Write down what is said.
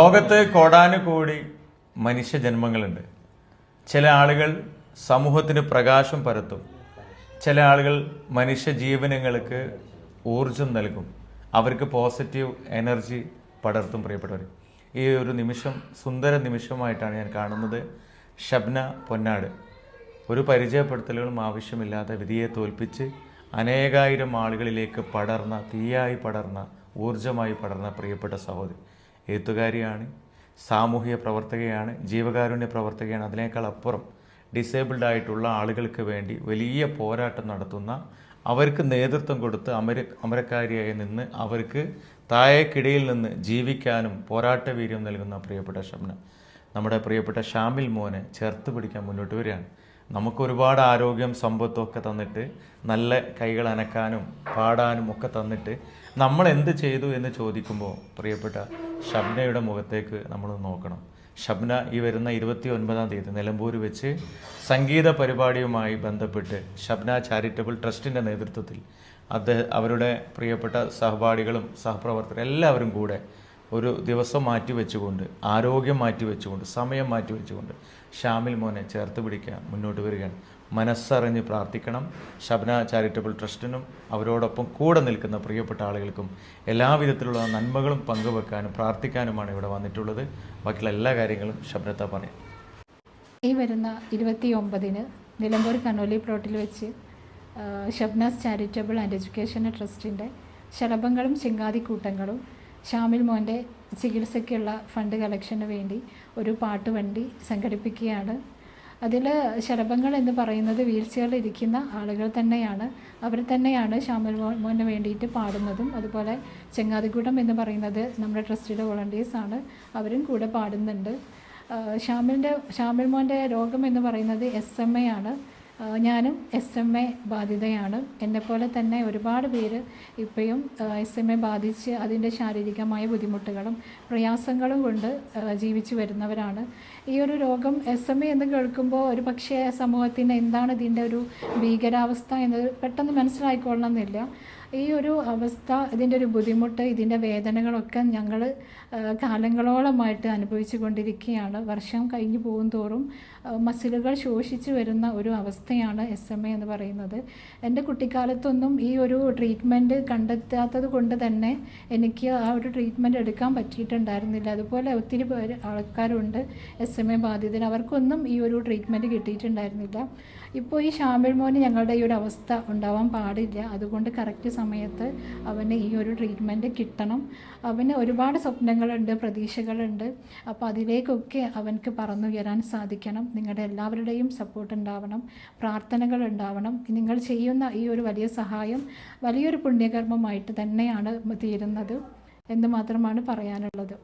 ലോകത്ത് കോടാനുകോടി മനുഷ്യജന്മങ്ങളുണ്ട് ചില ആളുകൾ സമൂഹത്തിന് പ്രകാശം പരത്തും. ചില ആളുകൾ മനുഷ്യ ജീവനങ്ങൾക്ക് ഊർജം നൽകും. അവർക്ക് പോസിറ്റീവ് എനർജി പടർത്തും പ്രിയപ്പെട്ടവർ ഈ ഒരു നിമിഷം സുന്ദര നിമിഷമായിട്ടാണ് ഞാൻ കാണുന്നത് ഷബ്ന പൊന്നാട്. ഒരു പരിചയപ്പെടുത്തലുകളും ആവശ്യമില്ലാതെ വിധിയെ തോൽപ്പിച്ച് അനേകായിരം ആളുകളിലേക്ക് പടർന്ന തീയായി പടർന്ന ഊർജമായി പടർന്ന പ്രിയപ്പെട്ട സഹോദരി. എഴുത്തുകാരിയാണ് സാമൂഹിക പ്രവർത്തകയാണ് ജീവകാരുണ്യ പ്രവർത്തകയാണ്. അതിനേക്കാൾ അപ്പുറം ഡിസേബിൾഡ് ആയിട്ടുള്ള ആളുകൾക്ക് വേണ്ടി വലിയ പോരാട്ടം നടത്തുന്ന അവർക്ക് നേതൃത്വം കൊടുത്ത് അമര അമരക്കാരിയായി നിന്ന് അവർക്ക് താഴേക്കിടയിൽ നിന്ന് ജീവിക്കാനും പോരാട്ട വീര്യം നൽകുന്ന പ്രിയപ്പെട്ട ഷംന നമ്മുടെ പ്രിയപ്പെട്ട ഷാമിൽ മോനെ ചേർത്ത് പിടിക്കാൻ മുന്നോട്ട് വരികയാണ്. നമുക്ക് ഒരുപാട് ആരോഗ്യം സമ്പത്തും ഒക്കെ തന്നിട്ട് നല്ല കൈകൾ അനക്കാനും പാടാനും ഒക്കെ തന്നിട്ട് നമ്മൾ എന്ത് ചെയ്തു എന്ന് ചോദിക്കുമ്പോൾ പ്രിയപ്പെട്ട ഷബ്നയുടെ മുഖത്തേക്ക് നമ്മൾ നോക്കണം. ഷബ്ന ഈ വരുന്ന ഇരുപത്തി ഒൻപതാം തീയതി നിലമ്പൂർ വെച്ച് സംഗീത പരിപാടിയുമായി ബന്ധപ്പെട്ട് ഷബ്ന ചാരിറ്റബിൾ ട്രസ്റ്റിന്റെ നേതൃത്വത്തിൽ അദ്ദേഹം അവരുടെ പ്രിയപ്പെട്ട സഹപാഠികളും സഹപ്രവർത്തകരും എല്ലാവരും കൂടെ ഒരു ദിവസം മാറ്റി വെച്ചുകൊണ്ട് ആരോഗ്യം മാറ്റി വെച്ചുകൊണ്ട് സമയം മാറ്റി വെച്ചുകൊണ്ട് ഷാമിൽ മോനെ ചേർത്ത് പിടിക്കാൻ മുന്നോട്ട് വരികയാണ്. മനസ്സറിഞ്ഞ് പ്രാർത്ഥിക്കണം. ഷബ്ന ചാരിറ്റബിൾ ട്രസ്റ്റിനും അവരോടൊപ്പം കൂടെ നിൽക്കുന്ന പ്രിയപ്പെട്ട ആളുകൾക്കും എല്ലാവിധത്തിലുള്ള നന്മകളും പങ്കുവെക്കാനും പ്രാർത്ഥിക്കാനുമാണ് ഇവിടെ വന്നിട്ടുള്ളത്. ബാക്കിയുള്ള എല്ലാ കാര്യങ്ങളും ഷബ്നത്ത പറയാം ഈ വരുന്ന ഇരുപത്തി ഒമ്പതിന് നിലമ്പൂർ കനോലി പ്ലോട്ടിൽ വെച്ച് ഷബ്നാസ് ചാരിറ്റബിൾ ആൻഡ് എഡ്യൂക്കേഷൻ ട്രസ്റ്റിന്റെ ശലഭങ്ങളും ചെങ്കാതിക്കൂട്ടങ്ങളും ഷാമിൽ മോന്റെ ചികിത്സയ്ക്കുള്ള ഫണ്ട് കളക്ഷന് വേണ്ടി ഒരു പാട്ടുവണ്ടി സംഘടിപ്പിക്കുകയാണ്. അതിൽ ശലഭങ്ങൾ എന്ന് പറയുന്നത് വീഴ്ചകളിൽ ഇരിക്കുന്ന ആളുകൾ തന്നെയാണ്. അവർ തന്നെയാണ് ഷാമിൽ മോന് വേണ്ടിയിട്ട് പാടുന്നതും. അതുപോലെ ചെങ്ങാതിക്കൂട്ടം എന്ന് പറയുന്നത് നമ്മുടെ ട്രസ്റ്റിയുടെ വോളണ്ടിയേഴ്സാണ് അവരും കൂടെ പാടുന്നുണ്ട്. ഷാമിലിന്റെ ഷാമിൽ മോന്റെ രോഗം എന്ന് പറയുന്നത് എസ് എം എ ആണ്. ഞാനും എസ് എം എ ബാധിതയാണ്. എന്നെപ്പോലെ തന്നെ ഒരുപാട് പേര് ഇപ്പോഴും എസ് എം എ ബാധിച്ച് അതിന്റെ ശാരീരികമായ ബുദ്ധിമുട്ടുകളും പ്രയാസങ്ങളും കൊണ്ട് ജീവിച്ചു വരുന്നവരാണ്. ഈ ഒരു രോഗം എസ് എം എ എന്ന് കേൾക്കുമ്പോൾ ഒരു പക്ഷേ സമൂഹത്തിന് എന്താണ് ഇതിന്റെ ഒരു ഭീകരാവസ്ഥ എന്നത് പെട്ടെന്ന് മനസ്സിലായിക്കൊള്ളണമെന്നില്ല. ഈ ഒരു അവസ്ഥ ഇതിന്റെ ഒരു ബുദ്ധിമുട്ട് ഇതിന്റെ വേദനകളൊക്കെ ഞങ്ങൾ കാലങ്ങളോളമായിട്ട് അനുഭവിച്ചു കൊണ്ടിരിക്കുകയാണ് വർഷം കഴിഞ്ഞു പോകും തോറും മസിലുകൾ ശോഷിച്ചു വരുന്ന ഒരു അവസ്ഥയാണ് എസ് എം എ എന്ന് പറയുന്നത്. എന്റെ കുട്ടിക്കാലത്തൊന്നും ഈ ഒരു ട്രീറ്റ്മെന്റ് കണ്ടെത്താത്തത് കൊണ്ട് തന്നെ എനിക്ക് ആ ഒരു ട്രീറ്റ്മെന്റ് എടുക്കാൻ പറ്റിയിട്ടുണ്ടായിരുന്നില്ല. അതുപോലെ ഒത്തിരി പേര് ആൾക്കാരുണ്ട് എസ് എം എ ബാധിതർ. അവർക്കൊന്നും ഈ ഒരു ട്രീറ്റ്മെന്റ് കിട്ടിയിട്ടുണ്ടായിരുന്നില്ല. ഇപ്പോൾ ഈ ഷാമിൽ മോന് ഞങ്ങളുടെ ഈ ഒരു അവസ്ഥ ഉണ്ടാവാൻ പാടില്ല. അതുകൊണ്ട് കറക്റ്റ് സമയത്ത് അവന് ഈ ഒരു ട്രീറ്റ്മെന്റ് കിട്ടണം. അവന് ഒരുപാട് സ്വപ്നങ്ങളുണ്ട് പ്രതീക്ഷകളുണ്ട്. അപ്പോൾ അതിലേക്കൊക്കെ അവൻക്ക് പറന്നുയരാൻ സാധിക്കണം. നിങ്ങളുടെ എല്ലാവരുടെയും സപ്പോർട്ട് ഉണ്ടാവണം. പ്രാർത്ഥനകൾ ഉണ്ടാവണം. നിങ്ങൾ ചെയ്യുന്ന ഈ ഒരു വലിയ സഹായം വലിയൊരു പുണ്യകർമ്മമായിട്ട് തന്നെയാണ് തീരുന്നത് എന്ന് മാത്രമാണ് പറയാനുള്ളത്.